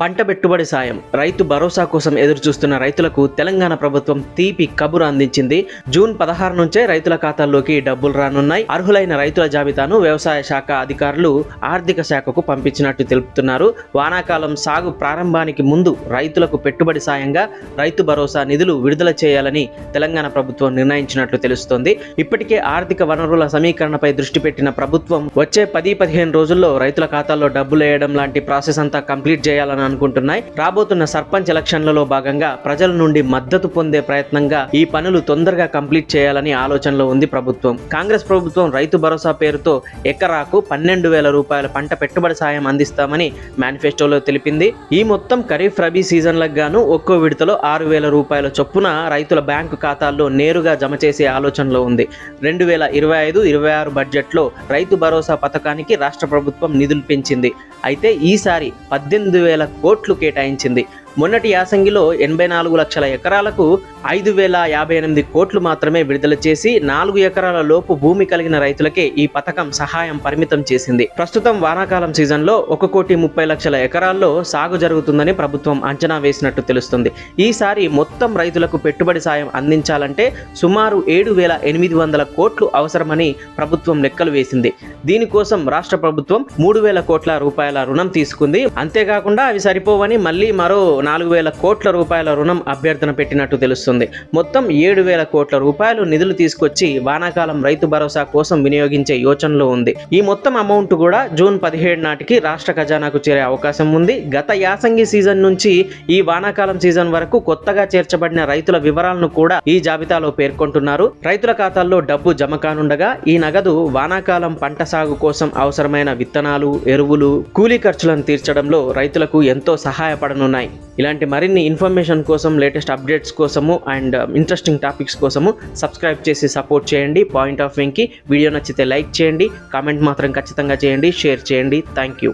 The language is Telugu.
పంట పెట్టుబడి సాయం. రైతు భరోసా కోసం ఎదురు చూస్తున్న రైతులకు తెలంగాణ ప్రభుత్వం తీపి కబురు అందించింది. జూన్ పదహారు నుంచే రైతుల ఖాతాల్లోకి డబ్బులు రానున్నాయి. అర్హులైన రైతుల జాబితాను వ్యవసాయ శాఖ అధికారులు ఆర్థిక శాఖకు పంపించినట్టు తెలుపుతున్నారు. వానాకాలం సాగు ప్రారంభానికి ముందు రైతులకు పెట్టుబడి సాయంగా రైతు భరోసా నిధులు విడుదల చేయాలని తెలంగాణ ప్రభుత్వం నిర్ణయించినట్లు తెలుస్తోంది. ఇప్పటికే ఆర్థిక వనరుల సమీకరణపై దృష్టి పెట్టిన ప్రభుత్వం వచ్చే పది పదిహేను రోజుల్లో రైతుల ఖాతాల్లో డబ్బులు వేయడం లాంటి ప్రాసెస్ అంతా కంప్లీట్ చేయాలని అనుకుంటున్నాయి. రాబోతున్న సర్పంచ్ ఎలక్షన్లలో భాగంగా ప్రజల నుండి మద్దతు పొందే ప్రయత్నంగా ఈ పనులు తొందరగా కంప్లీట్ చేయాలని ఆలోచనలో ఉంది ప్రభుత్వం. కాంగ్రెస్ ప్రభుత్వం రైతు భరోసా పేరుతో ఎకరాకు పన్నెండు వేల రూపాయల పంట పెట్టుబడి సాయం అందిస్తామని మేనిఫెస్టోలో తెలిపింది. ఈ మొత్తం ఖరీఫ్ రబీ సీజన్లకు గాను ఒక్కో విడతలో ఆరు వేల రూపాయల చొప్పున రైతుల బ్యాంకు ఖాతాల్లో నేరుగా జమ చేసే ఆలోచనలో ఉంది. రెండు వేల ఇరవై ఐదు ఇరవై ఆరు బడ్జెట్లో రైతు భరోసా పథకానికి రాష్ట్ర ప్రభుత్వం నిధులు పెంచింది. అయితే ఈసారి పద్దెనిమిది వేల కోట్లు కేటాయించింది. మొన్నటి యాసంగిలో ఎనభై నాలుగు లక్షల ఎకరాలకు ఐదు వేల యాభై ఎనిమిది కోట్లు మాత్రమే విడుదల చేసి నాలుగు ఎకరాల లోపు భూమి కలిగిన రైతులకే ఈ పథకం సహాయం పరిమితం చేసింది. ప్రస్తుతం వానాకాలం సీజన్లో ఒక కోటి ముప్పై లక్షల ఎకరాల్లో సాగు జరుగుతుందని ప్రభుత్వం అంచనా వేసినట్టు తెలుస్తుంది. ఈసారి మొత్తం రైతులకు పెట్టుబడి సాయం అందించాలంటే సుమారు ఏడు వేల ఎనిమిది వందల కోట్లు అవసరమని ప్రభుత్వం లెక్కలు వేసింది. దీనికోసం రాష్ట్ర ప్రభుత్వం మూడు వేల కోట్ల రూపాయల రుణం తీసుకుంది. అంతేకాకుండా అవి సరిపోవని మళ్ళీ మరో నాలుగు వేల కోట్ల రూపాయల రుణం అభ్యర్థన పెట్టినట్టు తెలుస్తుంది. మొత్తం ఏడు వేల కోట్ల రూపాయలు నిధులు తీసుకొచ్చి వానాకాలం రైతు భరోసా కోసం వినియోగించే యోచనలో ఉంది. ఈ మొత్తం అమౌంట్ కూడా జూన్ పదిహేడు నాటికి రాష్ట్ర ఖజానాకు చేరే అవకాశం ఉంది. గత యాసంగి సీజన్ నుంచి ఈ వానాకాలం సీజన్ వరకు కొత్తగా చేర్చబడిన రైతుల వివరాలను కూడా ఈ జాబితాలో పేర్కొంటున్నారు. రైతుల ఖాతాల్లో డబ్బు జమ కానుండగా ఈ నగదు వానాకాలం పంట సాగు కోసం అవసరమైన విత్తనాలు ఎరువులు కూలీ ఖర్చులను తీర్చడంలో రైతులకు ఎంతో సహాయపడనున్నాయి. ఇలాంటి మరిన్ని ఇన్ఫర్మేషన్ కోసం లేటెస్ట్ అప్డేట్స్ కోసము అండ్ um, ఇంట్రెస్టింగ్ టాపిక్స్ కోసము సబ్స్క్రైబ్ చేసి సపోర్ట్ చేయండి. పాయింట్ ఆఫ్ వ్యూకి వీడియో నచ్చితే లైక్ చేయండి. కామెంట్ మాత్రం ఖచ్చితంగా చేయండి. షేర్ చేయండి. Thank you